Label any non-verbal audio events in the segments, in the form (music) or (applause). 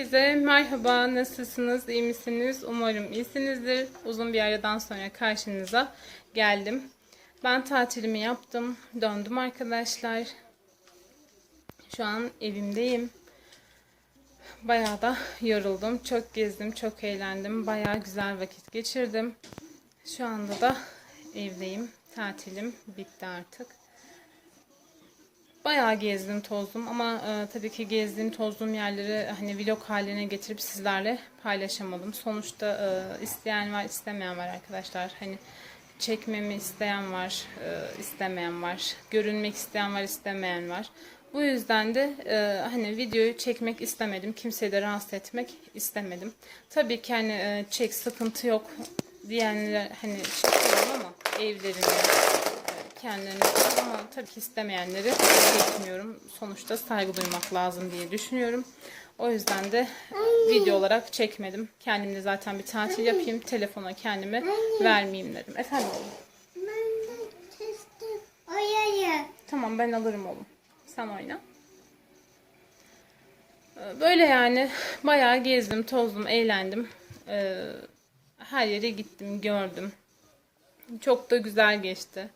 Herkese merhaba, nasılsınız, iyi misiniz? Umarım iyisinizdir. Uzun bir aradan sonra karşınıza geldim. Ben tatilimi yaptım, döndüm arkadaşlar. Şu an evimdeyim. Bayağı da yoruldum, çok gezdim, çok eğlendim, bayağı güzel vakit geçirdim. Şu anda da evdeyim, tatilim bitti artık. Bayağı gezdim tozdum ama e, tabii ki gezdiğim tozduğum yerleri hani vlog haline getirip sizlerle paylaşamadım. Sonuçta e, isteyen var istemeyen var arkadaşlar. Hani çekmemi isteyen var e, istemeyen var. Görünmek isteyen var istemeyen var. Bu yüzden de e, hani videoyu çekmek istemedim. Kimseyi de rahatsız etmek istemedim. Tabii ki hani e, çek sıkıntı yok diyenler hani çekiyorum ama evlerinde kendilerini ama tabii ki istemeyenleri çekmiyorum. Sonuçta saygı duymak lazım diye düşünüyorum. O yüzden de video olarak çekmedim. Kendim de zaten bir tatil yapayım. Telefona kendime vermeyeyim dedim. Efendim oğlum. Tamam ben alırım oğlum. Sen oyna. Ee, Böyle yani bayağı gezdim, tozdum, eğlendim. Ee, Her yere gittim, gördüm. Çok da güzel geçti.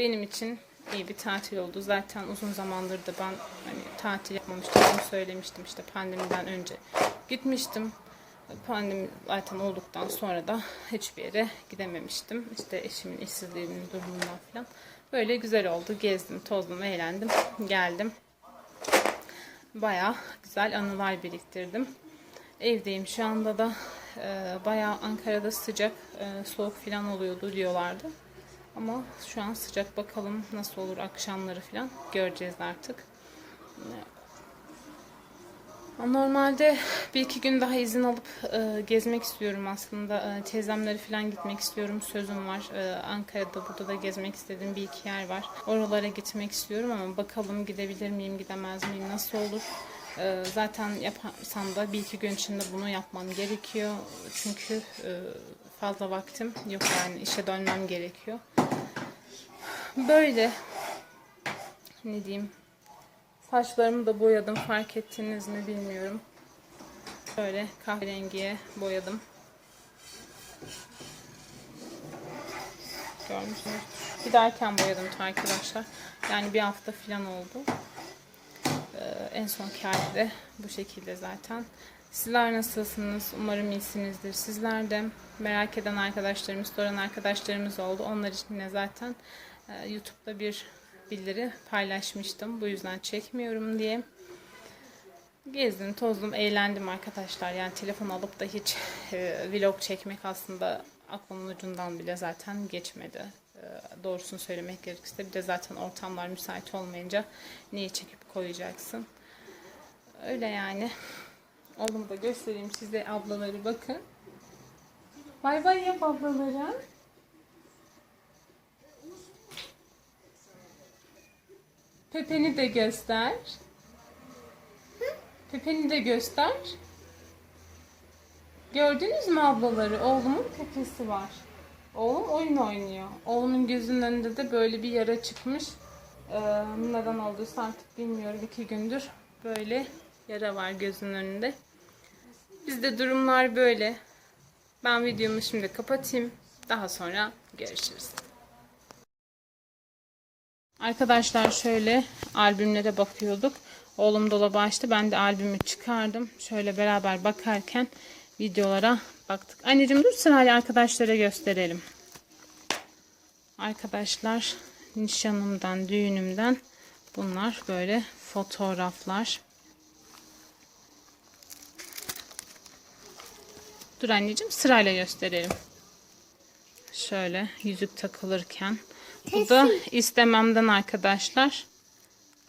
Benim için iyi bir tatil oldu. Zaten uzun zamandır da ben hani tatil yapmamıştım. Bunu söylemiştim işte pandemiden önce gitmiştim. Pandemi zaten olduktan sonra da hiçbir yere gidememiştim. İşte eşimin işsizliğinin durumundan falan. Böyle güzel oldu. Gezdim, tozdum, eğlendim, geldim. Baya güzel anılar biriktirdim. Evdeyim şu anda da e, bayağı Ankara'da sıcak, e, soğuk falan oluyordu diyorlardı. Ama şu an sıcak bakalım nasıl olur akşamları falan göreceğiz artık. Normalde bir iki gün daha izin alıp e, gezmek istiyorum aslında. E, teyzemlere falan gitmek istiyorum. Sözüm var. E, Ankara'da burada da gezmek istediğim bir iki yer var. Oralara gitmek istiyorum ama bakalım gidebilir miyim, gidemez miyim, nasıl olur. E, zaten yaparsam da bir iki gün içinde bunu yapmam gerekiyor. Çünkü e, fazla vaktim yok yani işe dönmem gerekiyor. Böyle ne diyeyim Saçlarımı da boyadım. Fark ettiniz mi bilmiyorum. Böyle kahverengiye boyadım. Görmüşsünüz. Bir daha erken boyadım arkadaşlar. Yani bir hafta falan oldu. Ee, en son hali de bu şekilde zaten. Sizler nasılsınız? Umarım iyisinizdir. Sizler de merak eden arkadaşlarımız, soran arkadaşlarımız oldu. Onlar için de zaten YouTube'da bir bildiri paylaşmıştım. Bu yüzden çekmiyorum diye. Gezdim, tozdum, eğlendim arkadaşlar. Yani telefon alıp da hiç e, vlog çekmek aslında aklımın ucundan bile zaten geçmedi. E, doğrusunu söylemek gerekirse bir de zaten ortamlar müsait olmayınca neyi çekip koyacaksın. Öyle yani. Oğlumu da göstereyim size ablaları bakın. Bay bay yap ablalara. Pepe'ni de göster. Pepe'ni de göster. Gördünüz mü ablaları? Oğlumun Pepe'si var. Oğlum oyun oynuyor. Oğlumun gözünün önünde de böyle bir yara çıkmış. Ee, neden olduysa artık bilmiyorum. iki gündür böyle yara var gözünün önünde. Bizde durumlar böyle. Ben videomu şimdi kapatayım. Daha sonra görüşürüz. Arkadaşlar şöyle albümlere bakıyorduk. Oğlum dolabı açtı. Ben de albümü çıkardım. Şöyle beraber bakarken videolara baktık. Anneciğim dur sırayla arkadaşlara gösterelim. Arkadaşlar nişanımdan, düğünümden bunlar böyle fotoğraflar. Dur anneciğim sırayla gösterelim. Şöyle yüzük takılırken. Bu da istememden arkadaşlar.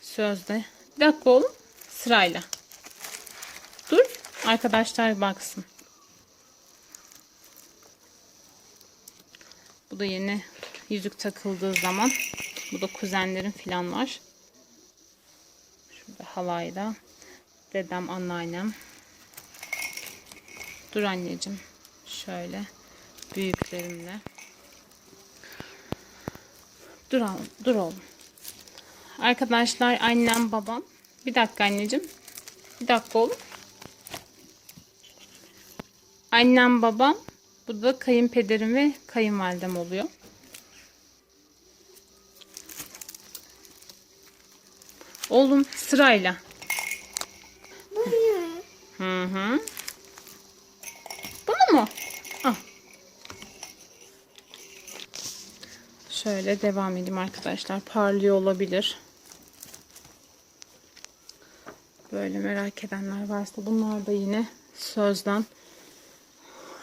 Sözde. Bir dakika oğlum. Sırayla. Dur. Arkadaşlar baksın. Bu da yeni yüzük takıldığı zaman. Bu da kuzenlerim falan var. Şurada halayda. Dedem, anneannem. Dur anneciğim. Şöyle. Büyüklerimle. Dur oğlum. Dur oğlum. Arkadaşlar annem babam. Bir dakika anneciğim. Bir dakika oğlum. Annem, babam. Bu da kayınpederim ve kayınvalidem oluyor. Oğlum sırayla. Bunu. Hı hı. Bunu mu? Al. Şöyle devam edeyim arkadaşlar. Parlıyor olabilir. Böyle merak edenler varsa bunlar da yine sözden.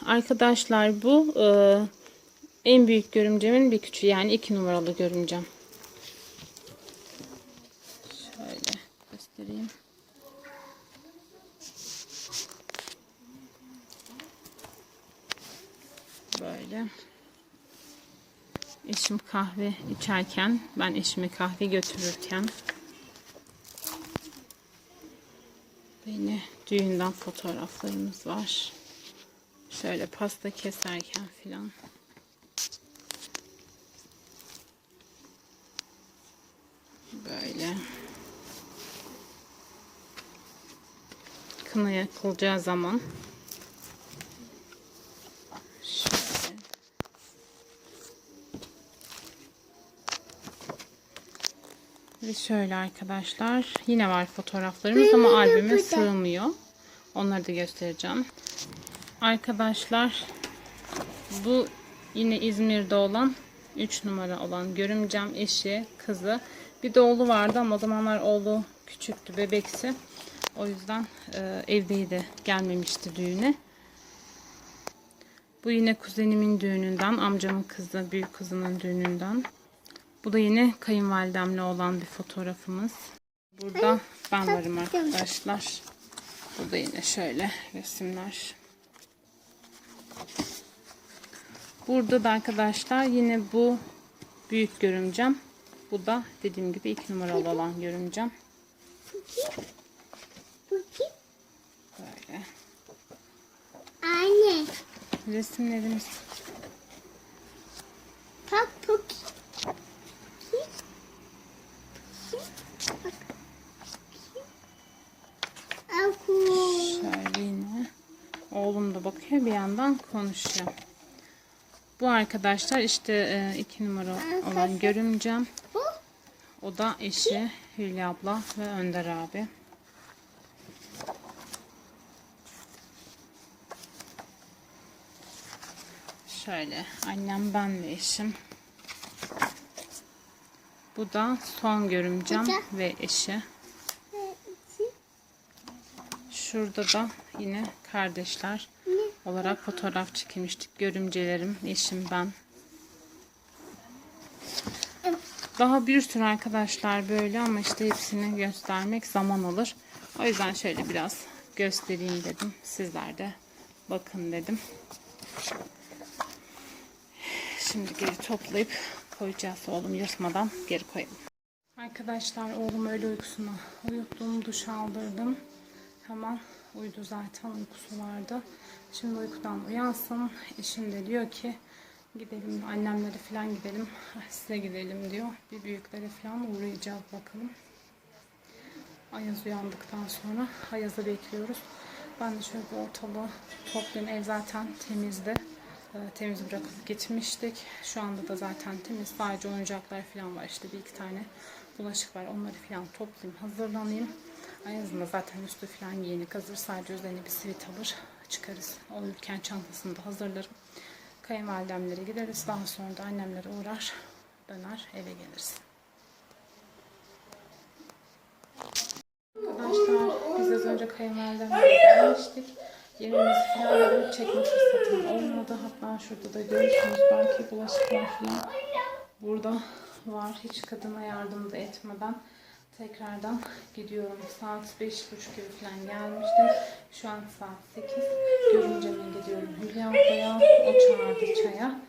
Arkadaşlar bu e, en büyük görümcemin bir küçüğü yani iki numaralı görümcem. Şöyle göstereyim. Böyle. Eşim kahve içerken, ben eşime kahve götürürken yine düğünden fotoğraflarımız var. Şöyle pasta keserken filan. Böyle. Kına yakılacağı zaman Şöyle. Ve şöyle arkadaşlar. Yine var fotoğraflarımız ama albüme sığmıyor. Onları da göstereceğim. Arkadaşlar bu yine İzmir'de olan 3 numara olan görümcem eşi, kızı. Bir de oğlu vardı ama o zamanlar oğlu küçüktü, bebeksi. O yüzden e, evdeydi, gelmemişti düğüne. Bu yine kuzenimin düğününden, amcamın kızı, büyük kızının düğününden. Bu da yine kayınvalidemle olan bir fotoğrafımız. Burada ben varım arkadaşlar. Burada yine şöyle resimler. Burada da arkadaşlar yine bu büyük görümcem. Bu da dediğim gibi iki numaralı olan görümcem. Böyle Anne. resimlerimiz. Bak bu kim? Bak. Aku. Şöyle yine. Oğlum da bakıyor bir yandan konuşuyor. Bu arkadaşlar işte e, iki numara olan görümcem. O da eşi Hülya abla ve Önder abi. Şöyle annem ben ve eşim. Bu da son görümcem ve eşi. Şurada da yine kardeşler olarak fotoğraf çekilmiştik. Görümcelerim, eşim, ben. Daha bir sürü arkadaşlar böyle ama işte hepsini göstermek zaman alır. O yüzden şöyle biraz göstereyim dedim. Sizler de bakın dedim. Şimdi geri toplayıp koyacağız. Oğlum yırtmadan geri koyalım. Arkadaşlar oğlum öyle uykusuna uyuttum. Duş aldırdım. Hemen uyudu zaten uykusu vardı. Şimdi uykudan uyansın. Eşim de diyor ki gidelim annemlere falan gidelim. (laughs) Size gidelim diyor. Bir büyüklere falan uğrayacağız bakalım. Ayaz uyandıktan sonra Ayaz'ı bekliyoruz. Ben de şöyle bir ortalığı toplayayım. Ev zaten temizdi. Ee, Temiz bırakıp gitmiştik. Şu anda da zaten temiz. Sadece oyuncaklar falan var. İşte bir iki tane bulaşık var. Onları falan toplayayım, hazırlanayım. Ayaz'ın da zaten üstü falan giyinik hazır. Sadece üzerine bir sivit alır çıkarız. Uyurken çantasını da hazırlarım. Kayınvalidemlere gideriz. Daha sonra da annemlere uğrar. Döner eve geliriz. Arkadaşlar biz az önce kayınvalidemlere gelmiştik. Yemeğimizi falan yedim. Çekme fırsatım olmadı. Hatta şurada da görürsünüz belki bulaşıklar falan burada var. Hiç kadına yardım da etmeden tekrardan gidiyorum. Saat beş buçuk gibi falan gelmiştim. Şu an saat 8. Görünceme gidiyorum Hülya ablaya. O çağırdı çaya.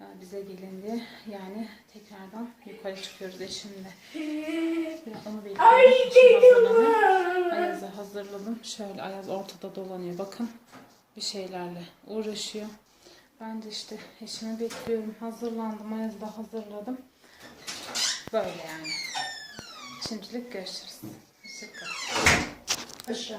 Ee, Bize gelin diye. Yani tekrardan yukarı çıkıyoruz eşimle. Onu bekliyorum. Ayaz'ı hazırladım. Şöyle Ayaz ortada dolanıyor. Bakın bir şeylerle uğraşıyor. Ben de işte eşimi bekliyorum. Hazırlandım. Ayaz'ı da hazırladım. Böyle yani. Şimdilik görüşürüz. Hoşçakalın. Aşağı.